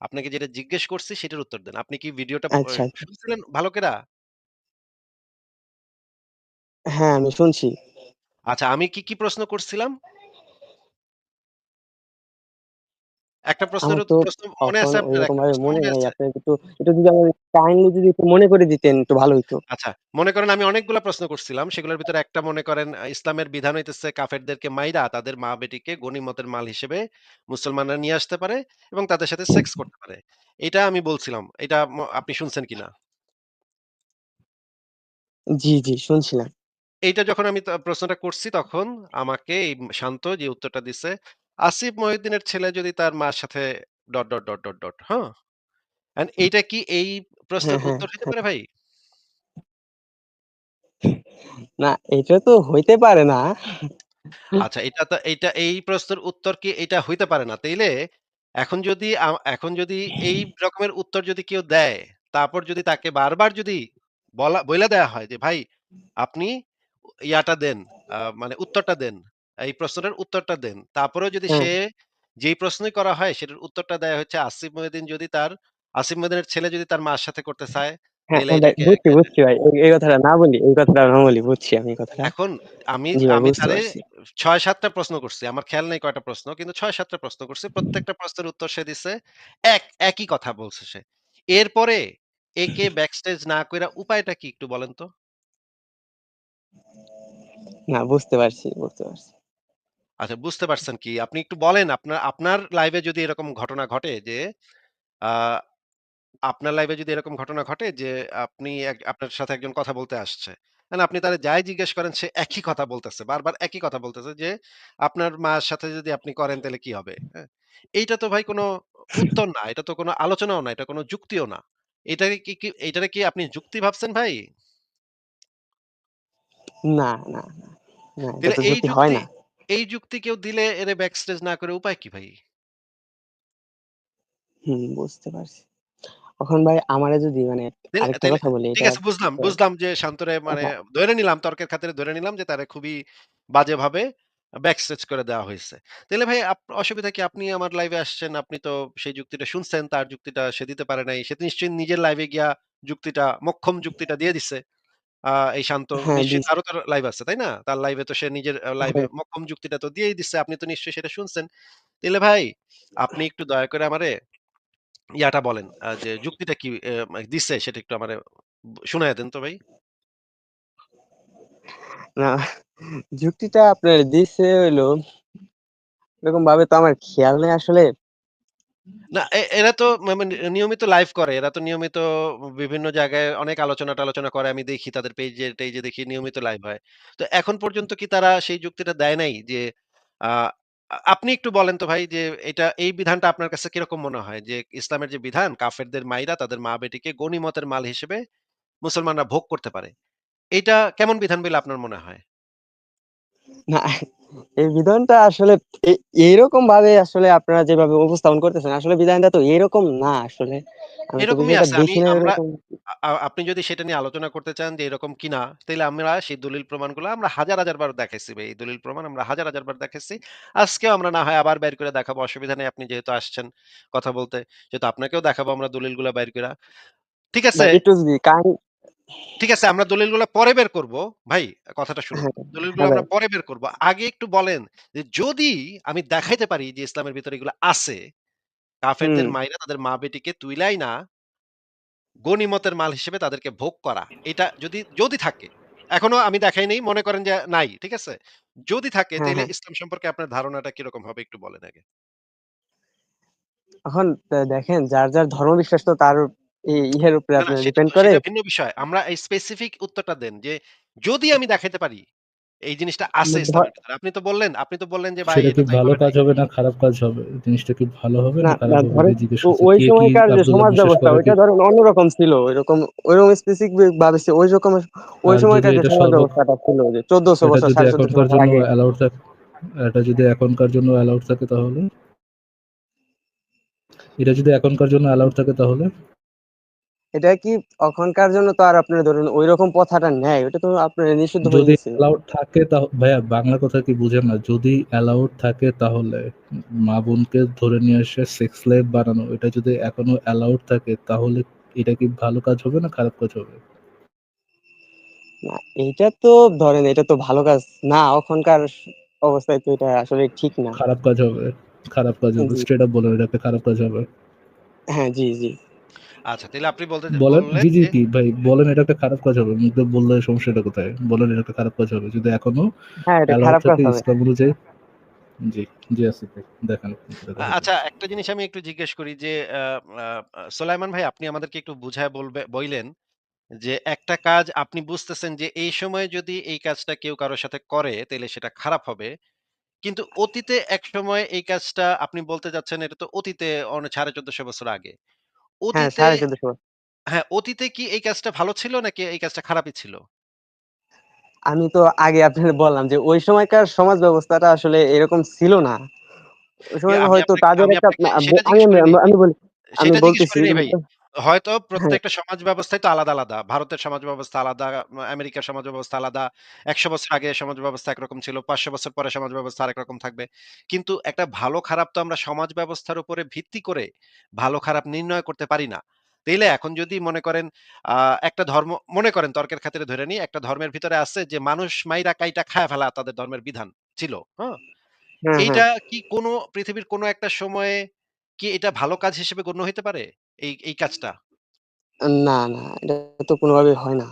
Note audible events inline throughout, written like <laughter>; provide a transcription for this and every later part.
আপনাকে যেটা জিজ্ঞেস করছি সেটার উত্তর দেন। আপনি কি ভিডিওটা প আচ্ছা, আচ্ছা। শুনছিলেন ভালো কেরা হ্যাঁ, আমি শুনছি। আচ্ছা, আমি কি, কি প্রশ্ন করছিলাম? একটা প্রশ্নের প্রশ্ন মনে আছে আপনার? মনে নাই। আপনি একটু, যদি কাইন্ডলি যদি একটু মনে করে দিতেন একটু ভালো হইতো। আচ্ছা, মনে করেন আমি অনেকগুলা প্রশ্ন করছিলাম। সেগুলোর ভিতরে একটা মনে করেন ইসলামের বিধান হইতেছে কাফেরদেরকে মাইরা তাদের মা-বেটিকে গনিমতের মাল হিসেবে মুসলমানরা নিয়ে আসতে পারে এবং তাদের সাথে সেক্স করতে পারে। এটা আমি বলছিলাম। এটা আপনি শুনছেন কিনা? জি, জি শুনছিলাম। এইটা যখন আমি প্রশ্নটা করছি তখন আমাকে এই শান্ত যে উত্তরটা দিছে, আসিফ মহিউদ্দিনের ছেলে যদি তার মার সাথে dot, dot, dot, dot, dot, হ্যাঁ? অ্যান্ড এইটা কি এই হ্যাঁ, প্রশ্নের হ্যাঁ, উত্তর হইতে হ্যাঁ। পারে ভাই? না, এটা তো হইতে পারে না। আচ্ছা, এটা তো এইটা এই প্রশ্নের উত্তর কি এইটা হইতে পারে না। তাইলে এখন যদি এখন যদি এই রকমের উত্তর যদি কেউ দেয়, তারপর যদি তাকে বারবার যদি বলা বইলা দেয়া হয় যে, "ভাই আপনি ইয়াটা দেন, মানে উত্তরটা দেন। এই প্রশ্নের উত্তরটা দেন।" তারপরেও যদি। সে যেই প্রশ্নই করা হয় সেটার উত্তরটা দেয়া হচ্ছে আসিফ মহিউদ্দিন যদি তার আসিফ মহিউদ্দিনের ছেলে যদি তার মার সাথে করতে চায়, হ্যাঁ, হ্যাঁ বুঝছি, বুঝছি ভাই। এই, কথাটা না বলি, এই কথাটা না বলি। বুঝছি আমি কথাটা। এখন আমি আমি বুঝতে তারে পারছি। ৬-৭ টা প্রশ্ন করছি। আমার খেয়াল নাই কয়টা প্রশ্ন। কিন্তু ৬-৭ টা প্রশ্ন করছি। প্রত্যেকটা প্রশ্নের উত্তর সে দিছে এক একই কথা বলছে সে। এরপরে একে <laughs> ব্যাকস্টেজ না কইরা উপায়টা কি একটু বলেন তো? না বুঝতে পারছি, বুঝতে পারছি। আচ্ছা বুঝতে পারছেন কি? আপনি একটু বলেন আপনার আপনার লাইভে যদি এরকম ঘটনা ঘটে যে আপনার লাইভে যদি এরকম ঘটনা ঘটে যে আপনি আপনার সাথে একজন কথা বলতে আসছে। এন্ড আপনি তারে যাই জিজ্ঞেস করেন সে একই কথা বলতেছে। বারবার একই কথা বলতেছে যে, "আপনার মার সাথে যদি আপনি করেন তাহলে কি হবে?" হ্যাঁ? এইটা তো ভাই কোন উত্তর না। এটা তো কোনো আলোচনাও না। এটা কোনো যুক্তিও না। এটাকে কি, কি এইটারে কি আপনি যুক্তি ভাবছেন ভাই? না, না, না, এটা এই যুক্তি হয় না। এই যুক্তি কেউ দিলে এরে ব্যাকস্টেজ না করে উপায় কি ভাই? হুম, বুঝতে পারছি। এখন ভাই আমারে যদি মানে আরেকটা কথা বলি ঠিক আছে বুঝলাম, বুঝলাম যে শান্তরে মানে হ্যাঁ, ধইরা নিলাম তর্কের খাতিরে ধইরা নিলাম যে তারে খুবই বাজেভাবে ব্যাকস্টেজ করে দেওয়া হইছে। তাইলে ভাই অসুবিধা কি? আপনি আমার লাইভে আসছেন, আপনি তো সেই যুক্তিটা শুনছেন, তার যুক্তিটা সে দিতে পারে নাই। সে তো নিশ্চয়ই নিজের লাইভে গিয়া যুক্তিটা মোক্ষম যুক্তিটা দিয়ে দিছে। এই শান্ত হ্যাঁ নিশ্চয়ই দিছি। তারও তো লাইভ আছে, তাই না? তার লাইভে তো সে নিজের লাইভে হ্যাঁ, যুক্তিটা তো দিয়েই দিচ্ছে আপনি তো নিশ্চয়ই সেটা শুনছেন। তাহলে ভাই আপনি একটু দয়া করে আমারে ইয়াটা বলেন যে যুক্তিটা কি এ মা দিছে সেটা একটু আমারে ব শুনাইয়া দেন তো ভাই। না যুক্তিটা আপনার দিছে হইল এরকম ভাবে তো আমার খেয়াল নেই আসলে। না এরা তো মানে নিয়মিত লাইভ করে। এরা তো নিয়মিত বিভিন্ন জায়গায় অনেক আলোচনা-টালোচনা করে। আমি দেখি তাদের দেখি নিয়মিত লাইভ হয়। তো এখন পর্যন্ত কি তারা সেই যুক্তিটা দেয় নাই যে আপনি একটু বলেন তো ভাই যে, এটা, এই বিধানটা আপনার কাছে কীরকম মনে হয়? যে, ইসলামের যে বিধান, কাফেরদের মাইরা তাদের মা-বেটিকে গনিমতের মাল হিসেবে মুসলমানরা ভোগ করতে পারে। এইটা কেমন বিধান বলে আপনার মনে হয়? না এই বিধানটা আসলে এইরকম ভাবে আসলে আপনারা যেভাবে উপস্থাপন করতেছেন আসলে বিধানটা তো এরকম না আসলে। এরকমই আছে। আমরা আপনি যদি সেটা নিয়ে আলোচনা করতে চান যে এরকম কিনা, তাইলে আমরা সেই দলিল প্রমাণগুলা আমরা হাজার, হাজার বার দেখাইছি ভাই। এই দলিল প্রমাণ আমরা হাজার, হাজার বার দেখাইছি। আজকেও আমরা না হয় আবার বের করে দেখাবো। অসুবিধা নেই। আপনি যেহেতু আসছেন কথা বলতে, সেহেতু আপনাকেও দেখাবো আমরা দলিলগুলা বাইর কইরা। ঠিক আছে? ঠিক আছে আমরা দলিলগুলা পরে বের করব। ভাই কথাটা শুনুন। হ্যাঁ, দলিলগুলো হ্যাঁ আমরা পরে বের করব। আগে একটু বলেন যে যদি আমি দেখাইতে পারি যে ইসলামের ভিতরে এগুলা আছে, কাফেরদের মাইরা তাদের মা-বেটিকে তুইলাই না গনিমতের মাল হিসেবে তাদেরকে ভোগ করা। এটা যদি, যদি থাকে। এখনও আমি দেখাই নাই। মনে করেন যে নাই। ঠিক আছে? যদি থাকে হ্যাঁ, হ্যাঁ। ইসলাম সম্পর্কে আপনার ধারণাটা কীরকম হবে একটু বলেন আগে? এখন দেখেন যার, যার ধর্মবিশ্বাস তো তার ইহের উপরে না, না আপনার সেটা ডিপেন্ড করে। সেটা ভিন্ন বিষয়। আমরা এই স্পেসিফিক উত্তরটা দেন যে যদি আমি দেখাইতে পারি এই জিনিসটা আছে মা ধ ইসলামের ভিতরে। আপনি তো বললেন, আপনি তো বললেন যে ভাই সেটা কি এটা তো ভালো এইভাবে কাজ নাই। হবে না খারাপ কাজ হবে? জিনিসটা কি ভালো হবে না, না না খারাপ হবে? ধরেন এটাই জিজ্ঞেস ও করছি। ওই কে কি সময়কার যে আব্দুল্লাহ সমাজ বিশ্বাস ব্যবস্থা করে কি ওইটা ধরেন অন্যরকম ছিল। ওইরকম ওইরকম স্পেসিফিক ভাবে ছিল ওই রকমের ওই আর যদি সময়কার যে এটা সমাজ সর্ব ব্যবস্থাটা ছিল যে ১৪০০ এটা বছর যদি ১৪৫০ এখনকার বছর জন্য আগে। অ্যালাউড থাক এটা যদি এখনকার জন্য অ্যালাউড থাকে তাহলে? এটা যদি এখনকার জন্য অ্যালাউড থাকে তাহলে? এটা কি ওখানকার জন্য তো আর আপনার ধরুন ঐরকম প্রথাটা নেয়। ওটা তো আপনার নিষিদ্ধ হয়ে যদি গেছে। অ্যালাউড থাকে তা ভাইয়া বাংলা কথা কি বুঝেন না? যদি অ্যালাউড থাকে তাহলে মা-বোনকে ধরে নিয়ে এসে সেক্স স্লেভ বানানো এটা যদি এখনও অ্যালাউড থাকে তাহলে এটা কি ভালো কাজ হবে না খারাপ কাজ হবে? না, এইটা তো ধরেন এটা তো ভালো কাজ না। ওখানকার অবস্থায় তো এটা আসলে ঠিক না। খারাপ কাজ হবে। খারাপ কাজ হবে। জি। স্ট্রেইট আপ বলেন এটা একটা খারাপ কাজ হবে। হ্যাঁ, জি, জি। আচ্ছা, তাহলে আপনি বলতে বলেন জি, জি কি ভাই বলেন এটা একটা খারাপ কাজ হবে। মুখ বললে সমস্যাটা কোথায়? বলেন এটা একটা খারাপ কাজ হবে। যদি এখনও হ্যাঁ, এটা খারাপ কাজ হবে। ইসলাম অনুযায়ী জি, জি আসিফ ভাই দেখান। আচ্ছা একটা জিনিস আমি একটু জিজ্ঞেস করি যে সোলাইমান ভাই আপনি আমাদেরকে একটু বুঝায় বলবে বইলেন যে একটা কাজ আপনি বুঝতেছেন যে এই সময় যদি এই কাজটা কেউ কারোর সাথে করে তাহলে সেটা খারাপ হবে। কিন্তু অতীতে একসময় এই কাজটা আপনি বলতে চাচ্ছেন এটা তো অতীতে সাড়ে চোদ্দশো বছর আগে। হ্যাঁ, অতীতে ১৪৫০ হ্যাঁ, অতীতে কি এই কাজটা ভালো ছিল নাকি এই কাজটা খারাপই ছিল? আমি তো আগে আপনারে বললাম যে ওই সময়কার সমাজ ব্যবস্থাটা আসলে এরকম ছিল না। ওই এ আমি হয়তো আপনাকে তাদের আমি একটা আপনাকে আ সেটা আমি জিজ্ঞেস বলি আমি সেটা জিজ্ঞেস বলতেছি ভাই। হয়তো হ্যাঁ, প্রত্যেকটা সমাজ ব্যবস্থাই তো আলাদা, আলাদা। ভারতের সমাজ ব্যবস্থা আলাদা, আমেরিকার সমাজ ব্যবস্থা আলাদা। ১০০ বছর আগে সমাজ ব্যবস্থা একরকম ছিল। ৫০০ বছর পরে সমাজ ব্যবস্থা আরেক রকম থাকবে। কিন্তু একটা ভালো খারাপ তো আমরা সমাজ ব্যবস্থার উপরে ভিত্তি করে ভালো খারাপ নির্ণয় করতে পারি না। তাইলে এখন যদি মনে করেন আ একটা ধর্ম মনে করেন তর্কের খাতিরে ধরে নিই, একটা ধর্মের ভিতরে আছে যে মানুষ মাইরা কাইটা খায়া ফেলা তাদের ধর্মের বিধান ছিল। হ্যাঁ? হ্যাঁ, হ্যাঁ। এইটা কি কোনো পৃথিবীর কোনো একটা সময়ে কি এটা ভালো কাজ হিসেবে গণ্য হইতে পারে? এই এই কাজটা? না, না, এটা তো কোনোভাবেই হয় না।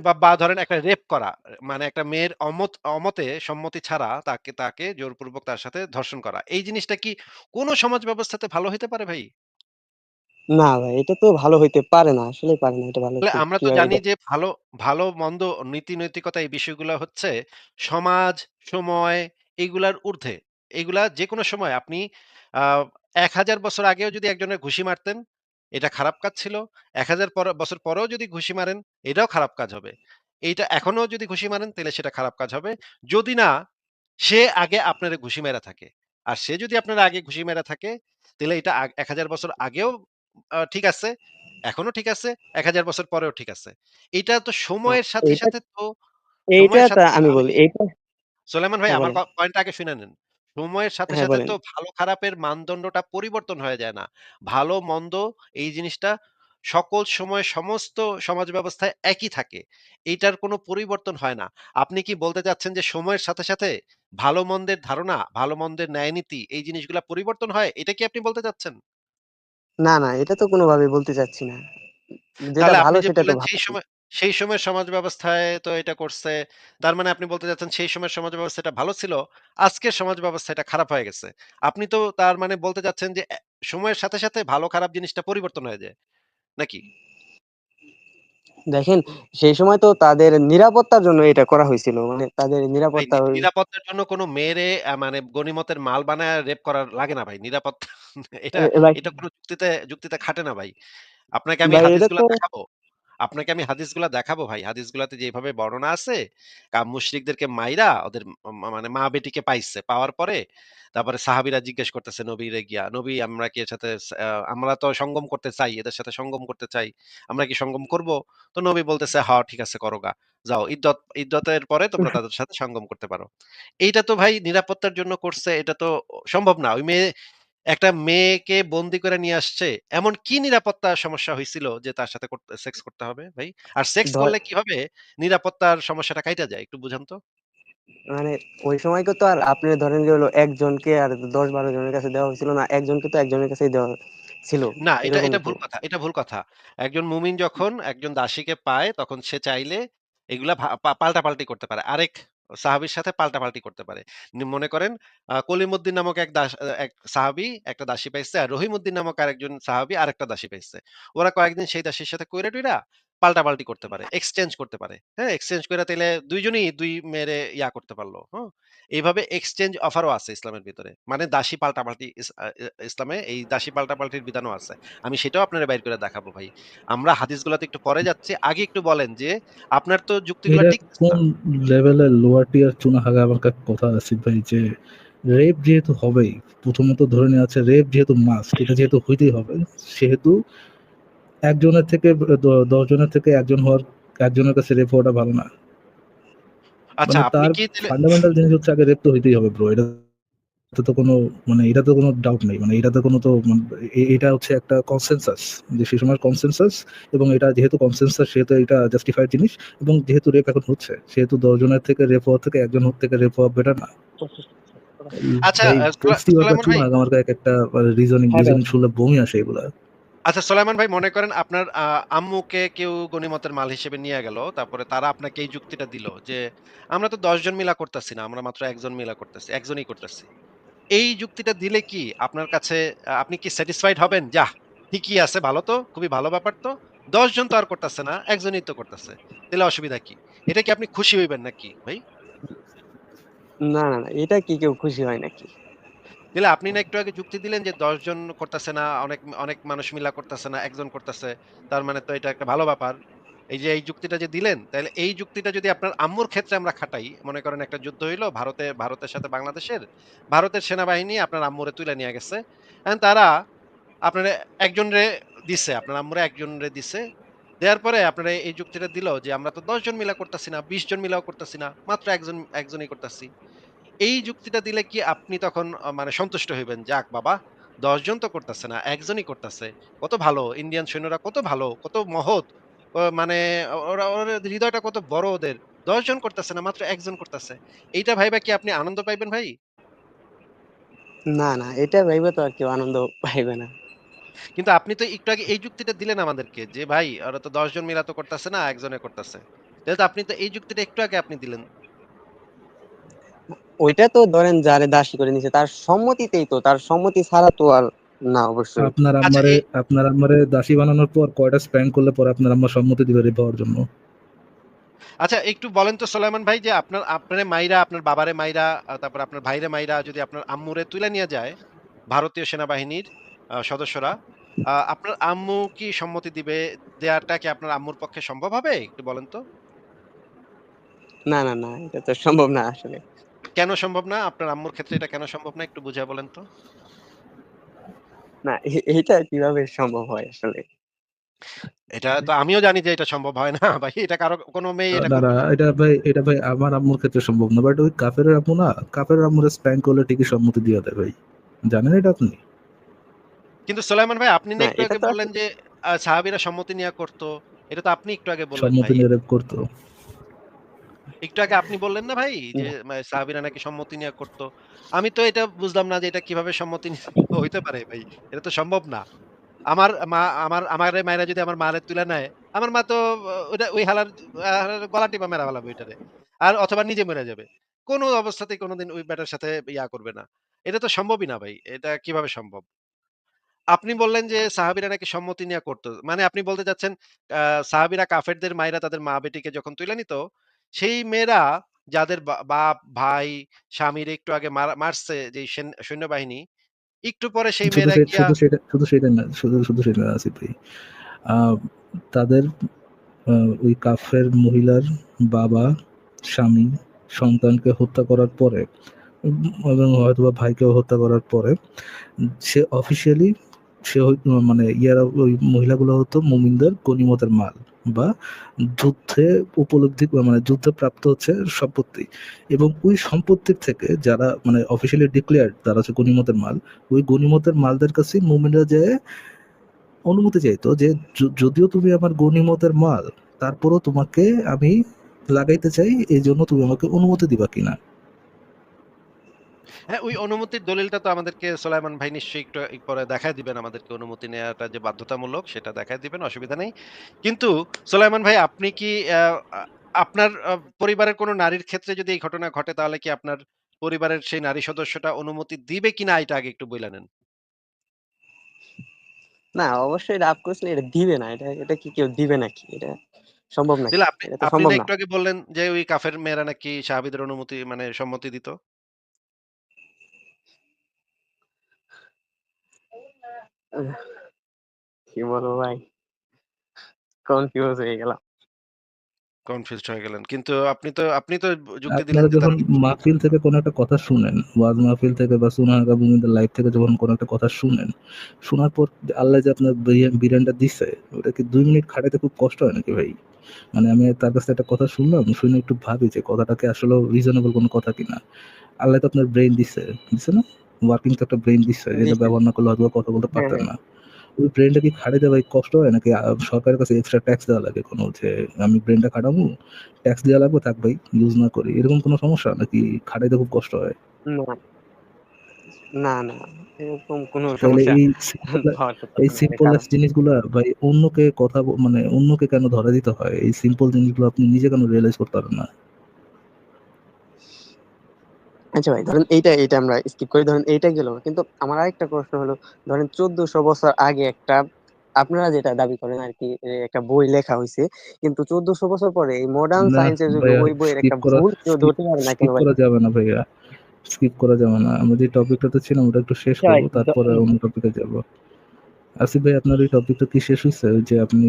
বা বা ধরেন একটা রেপ করা। মানে একটা মেয়ের অমত অমতে সম্মতি ছাড়া তাকে তাকে জোরপূর্বক তার সাথে ধর্ষণ করা। এই জিনিসটা কি কোন সমাজ ব্যবস্থাতে ভালো হইতে পারে ভাই? না ভাই, এটা তো ভালো হইতে পারে না। আসলেই পারে না। এটা ভালো আমরা তো জানি যে ভালো, ভালো মন্দ নীতি নৈতিকতা এই বিষয়গুলা হচ্ছে সমাজ, সময় এগুলার ঊর্ধ্বে। এগুলা যেকোনো সময় আপনি আ ১০০০ বছর আগেও যদি একজনের ঘুষি মারতেন, এটা খারাপ কাজ ছিল। ১০০০ পর বছর পরেও যদি ঘুষি মারেন, এটাও খারাপ কাজ হবে। এইটা এখনও যদি ঘুষি মারেন তাইলে সেটা খারাপ কাজ হবে। যদি না সে আগে আপনারে ঘুষি মাইরা থাকে। আর সে যদি আপনার আগে ঘুষি মাইরা থাকে, তাহলে এটা এক হাজার বছর আগেও ঠিক আছে, এখনও ঠিক আছে, ১০০০ বছর পরেও ঠিক আছে। এটা তো সময়ের সাথে, সাথে তো এইটা আমি বলি। এইটা সোলাইমান ভাই হ্যাঁ, আমার পয়েন্টটা আগে শুইনা নেন। সময়ের সাথে, হ্যাঁ, সাথে বলেন। তো ভালো খারাপের মানদণ্ডটা পরিবর্তন হয়ে যায় না। ভালো মন্দ এই জিনিসটা সকল সময় সমস্ত সমাজ ব্যবস্থায় একই থাকে। এইটার কোনো পরিবর্তন হয় না। আপনি কি বলতে চাচ্ছেন যে সময়ের সাথে, সাথে ভালো মন্দের ধারণা, ভালো মন্দের ন্যায় নীতি এই জিনিসগুলা পরিবর্তন হয়? এটা কি আপনি বলতে চাচ্ছেন? না, না, এটা তো কোনোভাবেই বলতে চাচ্ছি না। যেটা তাহলে আপনি ভালো যে সেটা তো বললেন সেই ভালোই। সময় সেই সময়ের সমাজ ব্যবস্থায় তো এটা করছে। তার মানে আপনি বলতে চাচ্ছেন সেই সময়ের সমাজ ব্যবস্থাটা ভালো ছিল। আজকের সমাজ ব্যবস্থা এটা খারাপ হয়ে গেছে। আপনি তো তার মানে বলতে চাচ্ছেন যে এ সময়ের সাথে, সাথে ভালো খারাপ জিনিসটা পরিবর্তন হয়ে যায়। নাকি? দেখেন, সেই সময় তো তাদের নিরাপত্তার জন্য এটা করা হয়েছিল। মানে তাদের ভাই নিরাপত্তা ওই নিরাপত্তার জন্য কোনো মেয়েরে আ মানে গনিমতের মাল বানায় রেপ করা লাগে না ভাই। নিরাপত্তা এটা এ এটা কোন যুক্তিতে যুক্তিতে খাটে না ভাই। আপনাকে আমি ভাই এটা হাদিসগুলা তো দেখাবো। আপনাকে আমি হাদিসগুলা দেখাবো ভাই। হাদিসগুলাতে যেভাবে বর্ণনা আছে, কা মুশরিকদেরকে মাইরা ওদের মানে মা-বেটিকে পাইছে। পাওয়ার পরে তারপরে সাহাবীরা জিজ্ঞেস করতেছে নবীরে গিয়া, "নবী আমরা কি এর সাথে আমরা তো সঙ্গম করতে চাই, এদের সাথে সঙ্গম করতে চাই। আমরা কি সঙ্গম করব?" তো নবী বলতেছে, "হ ঠিক আছে করোগা। যাও ইদ্যত ইদ্যতের পরে তোমরা তাদের সাথে সঙ্গম করতে পারো।" এইটা তো ভাই নিরাপত্তার জন্য করছে। এটা তো সম্ভব না। ওই মেয়ে একটা মেয়েকে বন্দি করে নিয়ে আসছে। এমন কি নিরাপত্তার সমস্যা হইছিল যে তার সাথে সেক্স করতে হবে ভাই? আর সেক্স করলে কীভাবে নিরাপত্তার সমস্যাটা কাইটা যায়? একটু বুঝান তো? মানে ওই সময়কে তো আর আপনি ধরেন যে হলো একজনকে আর দশ বারো জনের কাছে দেওয়া হয়েছিল না। একজনকে তো একজনের কাছেই দেওয়া ছিল। না, এটা এটা ভুল কথা। এটা ভুল কথা। একজন মুমিন যখন একজন দাসীকে পায় তখন সে চাইলে এগুলা পাল্টা পাল্টি করতে পারে। আরেক সাহাবীর সাথে পাল্টাপাল্টি করতে পারে। মনে করেন কলিমুদ্দিন নামক এক দাস এক সাহাবি, একটা দাসী পাইছে, আর রহিমুদ্দিন নামক আরেকজন সাহাবি আরেকটা দাসী পাইছে। ওরা কয়েকদিন সেই দাসীর সাথে কইরা-টইরা পাল্টাপাল্টি করতে পারে। এক্সচেঞ্জ করতে পারে। হ্যাঁ? এক্সচেঞ্জ কইরা তাইলে ২ জনই ২ মেয়েরে ইয়া করতে পারল হুম? এইভাবে এক্সচেঞ্জ অফারও আছে ইসলামের ভিতরে। মানে দাসী পাল্টাপাল্টি ইস ইসলামে এই দাসী পাল্টাপাল্টির বিধানও আছে। আমি সেটাও আপনারে বাইর করে দেখাবো ভাই। আমরা হাদিসগুলাতে একটু পরে যাচ্ছি। আগে একটু বলেন যে আপনার তো যুক্তিগুলা টিকতেছে কোন না। লেভেলের লোয়ার টিয়ার চুনাহাগা আমার কা কথা আছে ভাই যে রেপ যেহেতু হবেই, প্রথমত ধরে নেওয়া আছে রেপ যেহেতু মাস্ট, এটা যেহেতু হইতেই হবে, সেহেতু একজনের থেকে দ- দশ জনের থেকে একজন হওয়ার একজনের কাছে রেপ হওয়াটা ভালো না। আচ্ছা মানে তার ফান্ডামেন্টাল জিনিস হচ্ছে আগে রেপ তো হইতেই হবে ব্রো এটা তো তো কোনো মানে এটা তো কোনো ডাউট নেই। মানে এটা তো কোনো তো মানে এটা হচ্ছে একটা কনসেনসাস যে সে সময় কনসেনসাস এবং এটা যেহেতু কনসেনসাস সেহেতু এটা জাস্টিফাইড জিনিস এবং যেহেতু রেপ এখন হচ্ছে সেহেতু দশজনের থেকে রেপ হওয়ার থেকে একজন থেকে রেপ হওয়া বেটার না। আচ্ছা আমার কাছে একটা রিজনিং হ্যাঁ, রিজনিং শুনলে বমি আসে এগুলা। আচ্ছা সোলাইমান ভাই, মনে করেন আপনার আম্মুকে কেউ গনিমতের মাল হিসেবে নিয়ে গেল, তারপরে তারা আপনাকে এই যুক্তিটা দিল যে, আমরা তো দশ জন মিলা করতেছি না, আমরা মাত্র একজন মিলা করতেছি, একজনই করতেছি। এই যুক্তিটা দিলে কি আপনার কাছে আপনি কি স্যাটিসফাইড হবেন? যা, ঠিকই আছে, ভালো তো, খুবই ভালো ব্যাপার তো জন তো আর করতেছে না, একজনই তো করতেছে। তাহলে অসুবিধা কি? এটা কি আপনি খুশি হইবেন নাকি ভাই? না না, এটা কি কেউ খুশি হয় নাকি? তাহলে আপনি না একটু আগে যুক্তি দিলেন যে দশ জন করতেছে না, অনেক অনেক মানুষ মিলা করতেছে না, একজন করতেছে, তার মানে তো এটা একটা ভালো ব্যাপার। এই যে এই যুক্তিটা যে দিলেন, তাহলে এই যুক্তিটা যদি আপনার আম্মুর ক্ষেত্রে আমরা খাটাই, মনে করেন একটা যুদ্ধ হইল ভারতে, ভারতের সাথে বাংলাদেশের, ভারতের সেনাবাহিনী আপনার আম্মুরে তুলে নিয়ে গেছে তারা আপনার একজন রে দিছে, আপনার আম্মুরে একজন রে দিছে, দেওয়ার পরে আপনারা এই যুক্তিটা দিল যে আমরা তো দশ জন মিলা করতেছি না বিশ জন মিলাও করতেছি না, মাত্র একজন, একজনই করতেছি। এই যুক্তিটা দিলে কি আপনি তখন মানে সন্তুষ্ট হইবেন? যাক বাবা দশজন তো করতেছে না একজনই করতেছে। কত ভালো ইন্ডিয়ান সৈন্যরা কত ভালো কত মহৎ মানে ওরা ওরা হৃদয়টা কত বড় ওদের। দশজন করতেছে না মাত্র একজন করতেছে। এইটা ভাইবা কি আপনি আনন্দ পাইবেন ভাই? না না এটা ভাইবে তো আর কেউ আনন্দ পাইবে না। কিন্তু আপনি তো একটু আগে এই যুক্তিটা দিলেন আমাদেরকে যে ভাই ওরা তো দশজন মিলা তো করতেছে না একজনে করতেছে। তাহলে তো আপনি তো এই যুক্তিটা একটু আগে আপনি দিলেন। ওইটা তো ধরেন যারে দাসী করে নিছে তার সম্মতিতেই তো তার সম্মতি ছাড়া তো আর না অবশ্যই। আপনার আচ্ছা, আম্মারে আপনার আম্মারে দাসী বানানোর পর কয়টা স্প্যান্ড করলে পরে আপনার আম্মা সম্মতি দিবে রেপ হওয়ার জন্য? আচ্ছা একটু বলেন তো সোলাইমান ভাই যে আপনার আপনার মাইরা আপনার বাবারে মাইরা তারপর আপনার ভাইরে মাইরা যদি আপনার আম্মুরে তুলে নিয়ে যায় ভারতীয় সেনাবাহিনীর আহ, সদস্যরা আহ, আপনার আম্মু কি সম্মতি দিবে দেয়াটা কি আপনার আম্মুর পক্ষে সম্ভব হবে? একটু বলেন তো। না না না এটা তো সম্ভব না আসলে। কেন সম্ভব না? আপনার আম্মুর ক্ষেত্রে এটা কেন সম্ভব না? একটু বুঝিয়ে বলেন তো। না এ- এইটা কীভাবে সম্ভব হয় আসলে? এটা তো আমিও জানি যে এটা সম্ভব হয় না ভাই। এটা কারও কোনো মেয়ে এটা না। এটা ভাই এটা ভাই আমার আম্মুর ক্ষেত্রে সম্ভব না। বাট ওই কাফের আম্মু না কাফের আম্মুর করলে ঠিকই সম্মতি দিয়ে দেয় ভাই। জানেন এটা আপনি? কিন্তু সোলাইমান ভাই আপনি না একটু এটা আগে বললেন যে সাহাবীরা সম্মতি নিয়ে করতো। এটা তো আপনি একটু আগে বললেন সম্মতি নিয়ে করতো। একটু আগে আপনি বললেন না ভাই যে সাহাবীরা নাকি সম্মতি নিয়ে করতো। আমি তো এটা বুঝলাম না যে এটা কীভাবে সম্মতি <laughs> হইতে পারে ভাই। এটা তো সম্ভব না। আমার মা আমার আমার মায়েরা যদি আমার মায়ের তুলে নেয় আমার মা তো ওটা ওই হালার গলা টিপা মেরা ফেলাবে ওইটারে। আর অথবা নিজে মরে যাবে। কোনো অবস্থাতেই কোনোদিন ওই ব্যাটার সাথে ইয়া করবে না। এটা তো সম্ভবই না ভাই। এটা কীভাবে সম্ভব? আপনি বললেন যে সাহাবিরা নাকি সম্মতি নিয়ে করতো। মানে আপনি বলতে চাচ্ছেন আহ, সাহাবীরা কাফেরদের মায়েরা তাদের মা বেটিকে যখন তুলে নিত সেই মেয়েরা যাদের বা- বাপ ভাই স্বামীর একটু আগে মার- মারছে যে সেন- সৈন্যবাহিনী একটু পরে সেই শুধু মেয়েরা সে- গিয়া শুধু সেটা শুধু সেটা না শুধু শুধু সেটা না আসিফ ভাই। আহ, তাদের আহ, ওই কাফের মহিলার বাবা স্বামী সন্তানকে হত্যা করার পরে উম, এবং হয়তোবা ভাইকেও হত্যা করার পরে সে অফিসিয়ালি সে হই- মানে ইয়ারা ওই মহিলাগুলো হতো মুমিনদের গনিমতের মাল। বা যুদ্ধে উপলব্ধি মানে যুদ্ধে প্রাপ্ত হচ্ছে সম্পত্তি। এবং ওই সম্পত্তির থেকে যারা মানে অফিসিয়ালি ডিক্লেয়ার্ড তারা হচ্ছে গনিমতের মাল, ওই গনিমতের মালদের কাছে মুমিনরা যে অনুমতি চাইতো যে যদিও তুমি আমার গনিমতের মাল, তারপরও তোমাকে আমি লাগাইতে চাই এই জন্য তুমি আমাকে অনুমতি দিবা কিনা। হ্যাঁ ওই অনুমতির দলিলটা তো আমাদেরকে সোলাইমান ভাই নিশ্চয়ই একটু পরে দেখায় দিবেন আমাদেরকে অনুমতি নেওয়াটা যে বাধ্যতামূলক সেটা দেখায় দিবেন অসুবিধা নেই। কিন্তু সোলাইমান ভাই আপনি কি আপনার পরিবারের কোনো নারীর ক্ষেত্রে যদি এই ঘটনা ঘটে তাহলে কি আপনার পরিবারের সেই নারী সদস্যটা অনুমতি দিবে কিনা এটা আগে একটু বলে নেন। না অবশ্যই রাফ কোর্সলি এটা দিবে না এটা এটা কি কেউ দিবে নাকি? এটা সম্ভব আপনি আপনি না না। একটু আগে বললেন যে ওই কাফের মেয়েরা নাকি সাহাবিদের অনুমতি মানে সম্মতি দিত? কি বলব ভাই কনফিউজ হয়ে গেলাম কনফিউজড হয়ে গেলেন। কিন্তু আপনি তো আপনি তো যুক্তি দিলেন যে যখন মাহফিল থেকে কোনো একটা কথা শুনেন, ওয়াজ মাহফিল থেকে বা সুনাহাগা লাইভ থেকে যখন কোনো একটা কথা শুনেন, শোনার পর আল্লাহ যে আপনার বিরিয়া বিরিয়ানিটা দিছে, ওটা কি ২ মিনিট খাটাইতে খুব কষ্ট হয় নাকি ভাই? মানে আমি তার কাছ থেকে একটা কথা শুনলাম, শুনে একটু ভাবি যে কথাটা কি আসলেও রিজনেবল কোনো কথা কিনা। আল্লাহ তো আপনার ব্রেইন দিছে, দিছে না? ওয়ার্কিং তো একটা ব্রেইন দিছে, যেটা ব্যবহার না করলে হয়তোবা কথা বলতে হ্যাঁ, পারতেন হ্যাঁ। না। ওই ব্রেইনটা কি খাটাইতে ভাই কষ্ট হয় নাকি সরকারের কাছে এক্সট্রা ট্যাক্স দেওয়া লাগে কোনো যে আমি ব্রেইনটা খাটামু, ট্যাক্স দেওয়া লাগবে থাক ভাই ইউজ না করি। এরকম কোনো সমস্যা নাকি খাটাইতে খুব কষ্ট হয়? না। না, না। এরকম কোনো সমস্যা এই <laughs> সিম্পল জিনিসগুলা ভাই অন্যকে কথা মানে অন্যকে কেন ধরায় দিতে হয়? এই সিম্পল জিনিসগুলো আপনি নিজে কেন রিয়ালাইজ করতে পারেন না? আচ্ছা ভাই ধরেন এইটা, এইটা আমরা স্কিপ করি। ধরেন এইটা গেল। কিন্তু আমার আরেকটা প্রশ্ন হলো ধরেন ১৪০০ বছর আগে একটা আপনারা যেটা দাবি করেন আরকি এ একটা বই লেখা হইছে। কিন্তু ১৪০০ বছর পরে এই মডার্ন না সায়েন্স এর যুগে ওই বইয়ের একটা ভুল কেউ ধরতে পারে না স্কিপ করা যাবে না ভাইয়া। স্কিপ করা যাবে না। আমরা যে টপিকটাতে ছিলাম ওটা একটু শেষ করব। তারপরে অন্য টপিকে যাব। আসিফ ভাই আপনার এই টপিকটা কি শেষ? ওই যে আপনি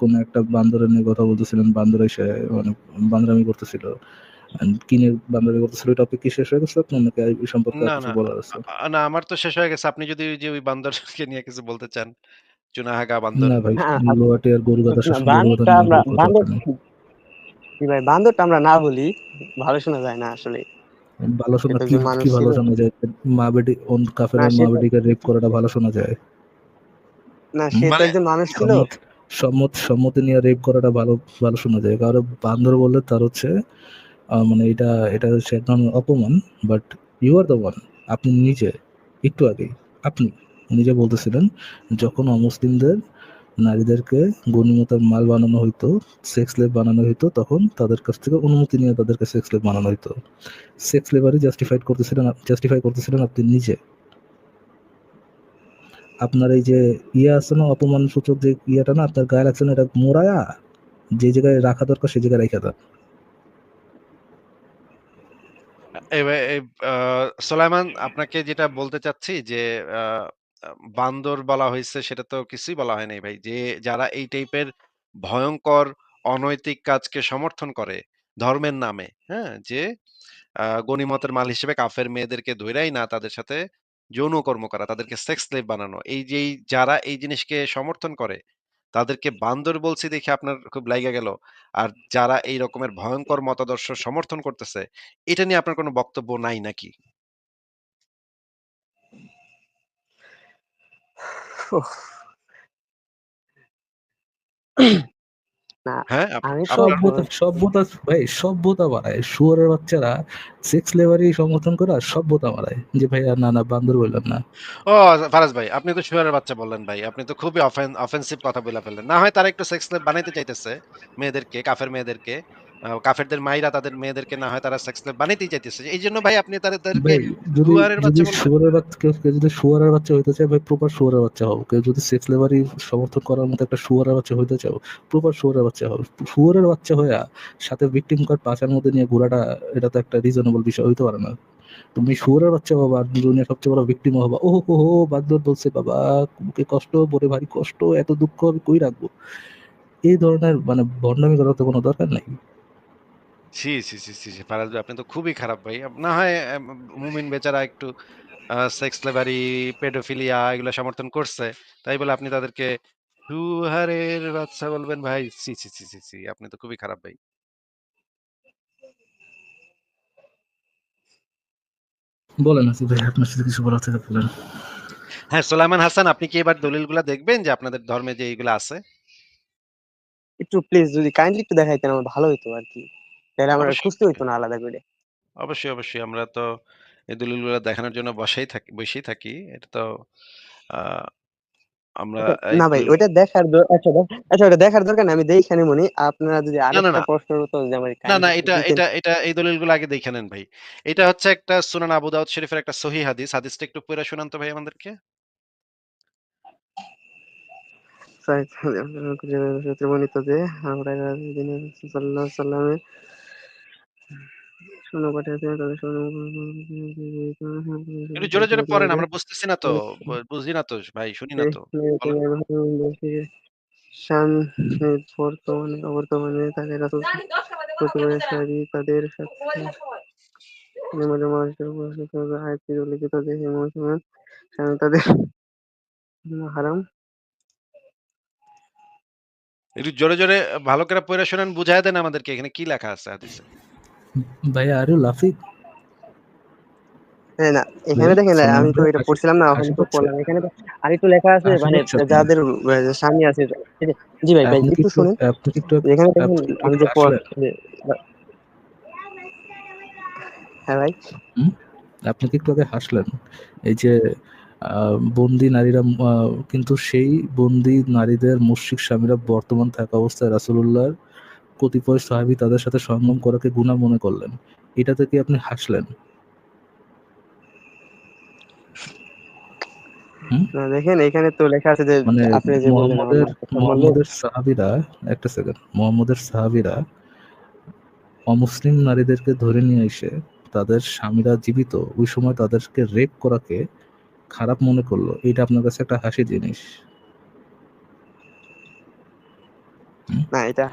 কোন একটা বান্দরের নিয়ে কথা বলতেছিলেন, বান্দর এসে মানে বান্দরামি করতেছিল। কি নিয়ে বান্দরামি টপিক কি শেষ হয়ে গেছে আপনার নাকি এই সম্পর্কে না, কিছু বলার আছে? না আমার তো শেষ হয়ে গেছে। আপনি যদি ওই যে ওই বান্দরকে নিয়ে কিছু বলতে চান, চুনাহাগা বান্দর। না ভাই লোহাটি আর গরু শেষ বান্দর নেই। ভাই বান্দরটা আমরা না বলি। ভালো শোনা যায় না আসলে। ভালো শোনা কি, কি ভালো শোনা যায়? মা বেটি অন সে মা বেটিকে রেপ করাটা ভালো শোনা যায়? না সে তো মানে একজন মানুষ ছিল। সম্মত সম্মত সম্মতি নিয়ে রেপ করাটা ভালো ভালো শোনা যায়। কারণ বান্দর বললে তার হচ্ছে মানে এটা এটা হচ্ছে এক ধরনের অপমান। But you are the one আপনি নিজে একটু আগেই আপনি নিজে বলতেছিলেন যখন অমুসলিমদের নারীদেরকে গনিমতের মাল বানানো হইতো, সেক্স স্লেভ বানানো হইতো তখন তাদের কাছ থেকে অনুমতি নিয়ে তাদেরকে সেক্স স্লেভ বানানো হইতো। সেক্স স্লেভারি জাস্টিফাইড করতেছিলেন জাস্টিফাই করতেছিলেন আপনি নিজে। আপনার এই যে ইয়ে আছে না অপমানসূচক যে ইয়েটা না আপনার গায়ে লাগছে না এটা মোড়ায়া যে জায়গায় রাখা দরকার সে জায়গায় রাইখা দেন। আ আপনাকে যেটা বলতে চাচ্ছি যে বান্দর বলা হয়েছে সেটা তো কিছুই বলা হয় নাই ভাই। যে যারা এই টাইপের ভয়ঙ্কর অনৈতিক কাজকে সমর্থন করে ধর্মের নামে, হ্যাঁ? যে আ গনিমতের মাল হিসেবে কাফের মেয়েদেরকে ধৈরাই না তাদের সাথে যৌন কর্ম করা, তাদেরকে সেক্স স্লেভ বানানো। এই যে যারা এই জিনিসকে সমর্থন করে তাদেরকে বান্দর বলছি দেখে আপনার খুব লাইগা গেল। আর যারা এই রকমের ভয়ঙ্কর মতাদর্শ সমর্থন করতেছে, এটা নিয়ে আপনার কোনো বক্তব্য নাই নাকি? উফ! হ্যাঁ? আমি সভ্যতা সভ্যতা ভাই সভ্যতা বাড়ায়। শুয়োরের বাচ্চারা সেক্স স্লেভারি সমর্থন করে আর সভ্যতা বাড়ায়। যে ভাইয়া না, না বান্দর বললাম না। ও ফারাজ ভাই, আপনি তো শুয়ারের বাচ্চা বললেন ভাই। আপনি তো খুবই অফেন্সিভ কথা বলে ফেললেন। না হয় তারা একটু সেক্স লেভ বানাইতে চাইতেছে মেয়েদেরকে, কাফের মেয়েদেরকে। কাফেরদের মাইরা তাদের মেয়েদেরকে না হয় তারা সেক্স বানাইতেই চাইতেছে। এইজন্য ভাই আপনি তাদেরকে শুয়ারের বাচ্চা? শুয়োরের বাচ্চা কেউ যদি শুয়োরের বাচ্চা হইতে চায় ভাই প্রপার শুয়োরের বাচ্চা হও। কেউ যদি সেক্স স্লেভারি সমর্থন করার মতো একটা শুয়োরের বাচ্চা হইতে চাও, প্রপার শুয়োরের বাচ্চা হও। শুয়োরের বাচ্চা হইয়া সাথে ভিকটিম কার্ড পাছার মধ্যে নিয়ে ঘোরাটা এটা তো একটা রিজনেবল বিষয় হইতে পারে না। তুমি শুয়োরের বাচ্চা হবা আর দুনিয়ার সবচেয়ে বড় ভিকটিম হবা। ওহো হো, হো বলছে বাবা বুকে কষ্ট, বড়ে ভারী কষ্ট, এত দুঃখ আমি কই রাখব? এই ধরনের মানে ভন্ডামি করার তো কোনো দরকার নাই। ছি, ছি, ছি, ছি, ছি, ফারাজ ভাই আপনি তো খুবই খারাপ ভাই। আপ না হয় মুমিন বেচারা একটু সেক্স স্লেভারি, পেডোফিলিয়া এগুলা সমর্থন করছে। তাই বলে আপনি তাদেরকে শুহারের বাচ্চা বলবেন ভাই। ছি, ছি, ছি, ছি, ছি, আপনি তো খুবই খারাপ ভাই। বলেন আসিফ ভাই আপনার সাথে কিছু বলার থাকলে বলেন। হ্যাঁ, সোলায়মান হাসান আপনি কি এবার দলিলগুলা দেখবেন যে আপনাদের ধর্মে যে এইগুলা আছে? একটু প্লিজ যদি কাইন্ডলি একটু দেখাইতেন আমার ভালো হইতো আরকি। তাইলে আমার খুঁজতে হইতো না আলাদা করে। অবশ্যই, অবশ্যই। আমরা তো এই দলিলগুলা দেখানোর জন্য বসাই থাকি বইসেই থাকি। এটা তো আমরা আচ্ছা না ভাই ওইটা দেখার আচ্ছা আচ্ছা ওটা দেখার দরকার নাই। আমি দেইখা নিমুনি। আপনারা যদি না, না, আরেকটা না। প্রশ্নের উত্তর যদি আমাকে না, না এটা। এটা এটা এই দলিলগুলো আগে দেইখা নেন ভাই। এটা হচ্ছে একটা সুনান আবু দাউদ শরীফের একটা সহিহ হাদিস। হাদিসটা একটু পইড়া শোনান তো ভাই আমাদেরকে। সূত্রে বর্ণিত যে আবু হুরায়রা রাদিয়াল্লাহু সাল্লাল্লাহু আলাইহি সাল্লামের তাদের একটু জোরে, জোরে পড়েন আমরা বুঝতেছি না তো। বুঝি না তো ভাই, শুনি না তো। স্বামী বর্তমানে অবর্তমানে রাসূল প্রতিবারের সারি তাদের সাথে মানুষের উপর সুতরাং আয়াতটি উল্লিখিত যে হে মুসলমান স্বামী তাদের হারাম একটু জোরে, জোরে ভালো করে পইড়া শোনান, বুঝায় দেন আমাদেরকে এখানে কি লেখা আছে হাদিসে? ভাইয়া আর ইউ লাফিং? হ্যাঁ, না এখানে দেখেন আমি তো এটা পড়ছিলাম না ওখানে হাসি তো পড়লাম। এখানে তো আরেকটু লেখা আছে মানে যাদের স্বামী আছে জি ভাই, ভাই আপনি কি একটু একটু শুনেন। একটু এখানে দেখেন একটু আমি যে? হ্যাঁ ভাই। আপনি কি একটু আগে হাসলেন? এই যে বন্দী নারীরা কিন্তু সেই বন্দি নারীদের মুশরিক স্বামীরা বর্তমান থাকা অবস্থায় রাসূলুল্লাহর কতিপয় সাহাবী তাদের সাথে সঙ্গম করাকে গুনাহ মনে করলেন। এটাতে কি আপনি হাসলেন? দেখেন এখানে তো লেখা আছে যে মানে আপনি মুহাম্মদের বললে মুহাম্মদের সাহাবীরা একটা সেকেন্ড মুহাম্মদের সাহাবীরা অমুসলিম নারীদেরকে ধরে নিয়ে এসে তাদের স্বামীরা জীবিত ওই সময় তাদেরকে রেপ করাকে খারাপ মনে করল। এটা আপনার কাছে একটা হাসি জিনিস। হুম? না এটা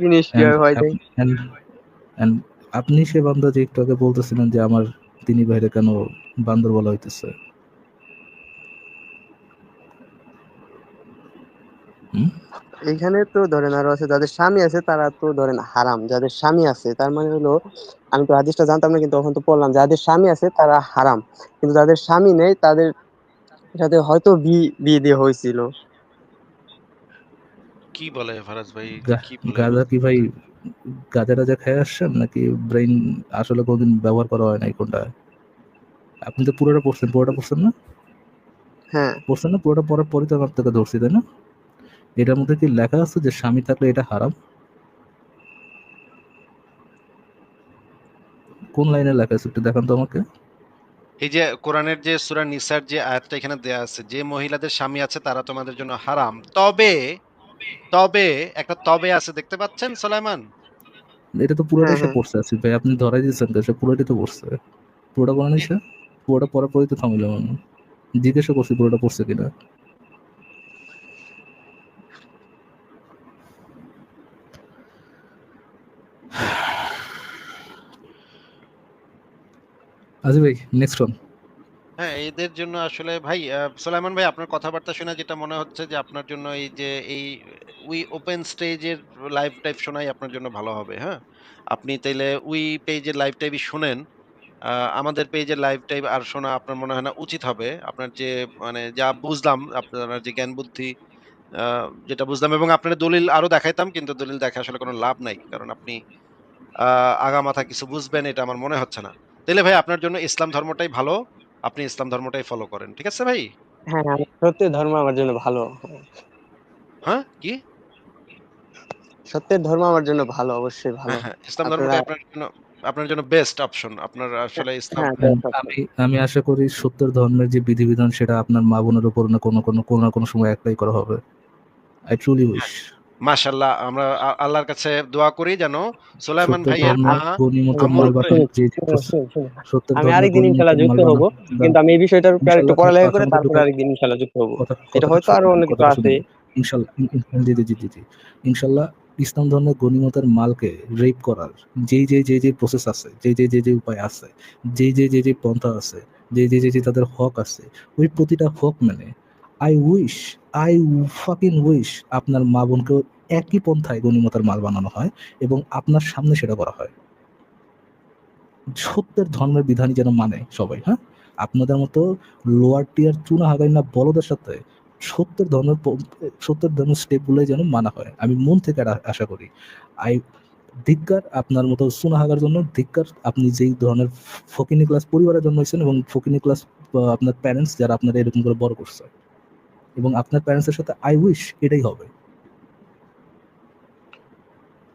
জিনিস কীভাবে হয় আপনি সে বান্দা যে একটু আগে বলতেছিলেন যে আমার তিনি ভাইরে কেন বান্দর বলা হইতেছে? এখানে তো ধরেন আরও আছে যাদের স্বামী আছে তারা তো ধরেন হারাম। যাদের স্বামী আছে তার মানে হলো আমি তো হাদিসটা জানতাম না কিন্তু তখন তো পড়লাম যাদের স্বামী আছে তারা হারাম। কিন্তু যাদের স্বামী নেই তাদের সাথে হয়তো বিয়ে দেওয়া হয়েছিল। কি বলে ফারাজ ভাই? কি বলে গাঁজা কি ভাই গাঁজা-টাজা খেয়ে আসছেন নাকি ব্রেইন আসলে কোনদিন ব্যবহার করা হয় নাই কোনটা? আপনি তো পুরোটা পড়ছেন, পুরোটা পড়ছেন না? হ্যাঁ। পড়ছেন না? পুরোটা পড়ার পরেই তো আপনাকে ধরছি, তাই না? এটার মধ্যে কি লেখা আছে যে স্বামী থাকলে এটা হারাম? কোন লাইনে লেখা আছে একটু দেখান তো আমাকে? এই যে কোরআনের যে সূরা নিসার যে আয়াতটা এখানে দেয়া আছে, যে মহিলাদের স্বামী আছে তারা তোমাদের জন্য হারাম। তবে, তবে একটা তবে আছে দেখতে পাচ্ছেন সোলায়মান? এটা তো পুরোটাই হ্যাঁ, সে হ্যাঁ। পড়ছে আসিফ ভাই। আপনি ধরাই দিয়েছেন তো সে পুরোটাই তো পড়ছে। পুরোটা পড়ে সে? পুরোটা পড়ার পরেই তো থামাইলাম আমি। জিজ্ঞাসা করছি পুরোটা পড়ছে কিনা? আজিম ভাই নেক্সট ওয়ান। হ্যাঁ, এদের জন্য আসলে ভাই আ সোলায়মান ভাই আপনার কথাবার্তা শুনে যেটা মনে হচ্ছে যে আপনার জন্য এই যে এই উই ওপেন স্টেজের লাইভ টাইপ শোনাই আপনার জন্য ভালো হবে, হ্যাঁ? আপনি তাইলে উই পেজের লাইভ টাইপই শোনেন। আমাদের পেজের লাইভ টাইপ আর শোনা আপনার মনে হয় না উচিত হবে। আপনার যে মানে যা বুঝলাম আপনার যে জ্ঞান বুদ্ধি যেটা বুঝলাম এবং আপনার দলিল আরও দেখাইতাম কিন্তু দলিল দেখে আসলে কোনো লাভ নাই। কারণ আপনি আ আগামাথা কিছু বুঝবেন এটা আমার মনে হচ্ছে না। তাইলে ভাই আপনার জন্য ইসলাম ধর্মটাই ভালো। আপনি ইসলাম ধর্মটাই ফলো করেন। ঠিক আছে ভাই? হ্যাঁ, সত্যের ধর্ম আমার জন্য ভালো। হ্যাঁ? কি? সত্যের ধর্ম আমার জন্য ভালো, অবশ্যই ভালো। হ্যাঁ, হ্যাঁ। ইসলাম আপনারা ধর্মটাই আপনার জন্য আপনার জন্য বেস্ট অপশন। আপনার আসলে ইসলাম হ্যাঁ। আমি আমি আশা করি সত্যের ধর্মের যে বিধিবিধান সেটা আপনার মা-বোনের উপর না কোনো, কোনো, কোনো না কোনো সময় এপ্লাই করা হবে। Truly হ্যাঁ। wish. মাশাআল্লাহ আমরা আল্লাহর কাছে দোয়া করি যেন সত্যের ভাইয়ের মা আমি আরেকদিন ইনশাআল্লাহ যুক্ত হব। কিন্তু আমি এই বিষয়টার উপরে খালি পড়ালেখা করে তারপরে। আরেকদিন ইনশাআল্লাহ যুক্ত হব। এটা হয়তো আরও অনেক কিছু আছে। শুনেন। ইনশাআল্লাহ ইন ইন জি, জি, জি, জি। ইসলাম ধর্মের গনিমতের মালকে রেপ করার যেই, যেই, যেই, যেই প্রসেস আছে, যেই, যেই, যেই, যেই উপায় আছে, যেই, যেই, যেই, যেই পন্থা আছে, যেই, যেই, যেই, যেই তাদের হক আছে, ওই প্রতিটা হক মেনে I wish, I fucking wish আপনার মা-বোনকেও একই পন্থায় গনিমতের মাল বানানো হয় এবং আপনার সামনে সেটা করা হয়। সত্যের ধর্মের বিধানই যেন মানে সবাই, হ্যাঁ? আপনাদের মতো লোয়ার টিয়ার চুনা হাগাই না বলদের সাথে সত্যের ধর্মের প সত্যের ধর্মের স্টেপ গুলোই যেন মানা হয়। আমি মন থেকে আশা করি। আই ধিক্কার আপনার মতো চুনা হাগার জন্য ধিক্কার আপনি যেই ধরনের ফকিনি ক্লাস পরিবারে জন্মাইছেন এবং ফকিনি ক্লাস আপনার প্যারেন্টস যারা আপনারে এরকম করে বড় করছে। এবং আপনার প্যারেন্টস এর সাথে আই উইশ এটাই হবে।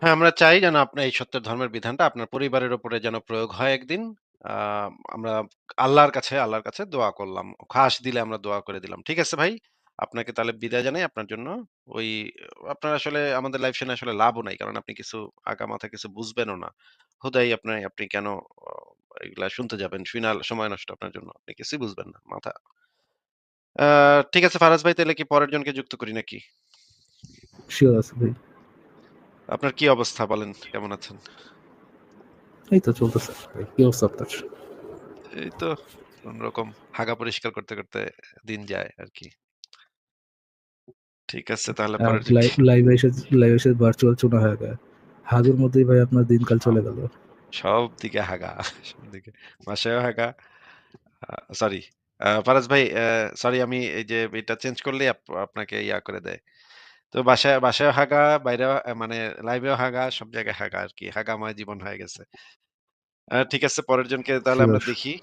হ্যাঁ, আমরা চাই যেন আপনার এই সত্যের ধর্মের বিধানটা আপনার পরিবারের উপরে যেন প্রয়োগ হয় একদিন। আমরা আল্লাহর কাছে আল্লাহর কাছে দোয়া করলাম। খাস দিলে আমরা দোয়া করে দিলাম। ঠিক আছে ভাই? আপনাকে তাহলে বিদায় জানাই আপনার জন্য। ওই আপনার আসলে আমাদের লাইভ শুনে আসলে লাভও নাই। কারণ আপনি কিছু আগামাথা কিছু বুঝবেনও না। হুদাই আপনি আপনি কেন এগুলা শুনতে যাবেন? শুইনা সময় নষ্ট আপনার জন্য। আপনি কিছুই বুঝবেন না। মাথা ঠিক আছে ফারাজ ভাই তাহলে কি পরের জনকে যুক্ত করি নাকি? শিওর আছে ভাই আপনার কি অবস্থা বলেন? কেমন আছেন? এই তো চলতেছে কি অবস্থা আপনার এই তো কোনরকম হাগা পরিষ্কার করতে, করতে দিন যায় আরকি। ঠিক আছে তাহলে পরের জি লাইভে এসে লাইভে এসে ভার্চুয়াল চুনা হয়ে গেছে হাগুর মধ্যেই ভাই আপনার দিনকাল চলে গেল সব দিকে হাগা। সব দিকে। বাসায়ও হাগা। সরি। ফারাজ ভাই সরি আমি এই যে এটা চেঞ্জ করলেই আপ আপনাকে ইয়া করে দেয়। তো বাসায় বাসায় হাগা, বাইরে মানে লাইভেও হাগা, সব জায়গায় হাগা আরকি। হাগাময় জীবন হয়ে গেছে। ঠিক আছে পরের জনকে তাহলে আমরা দেখি।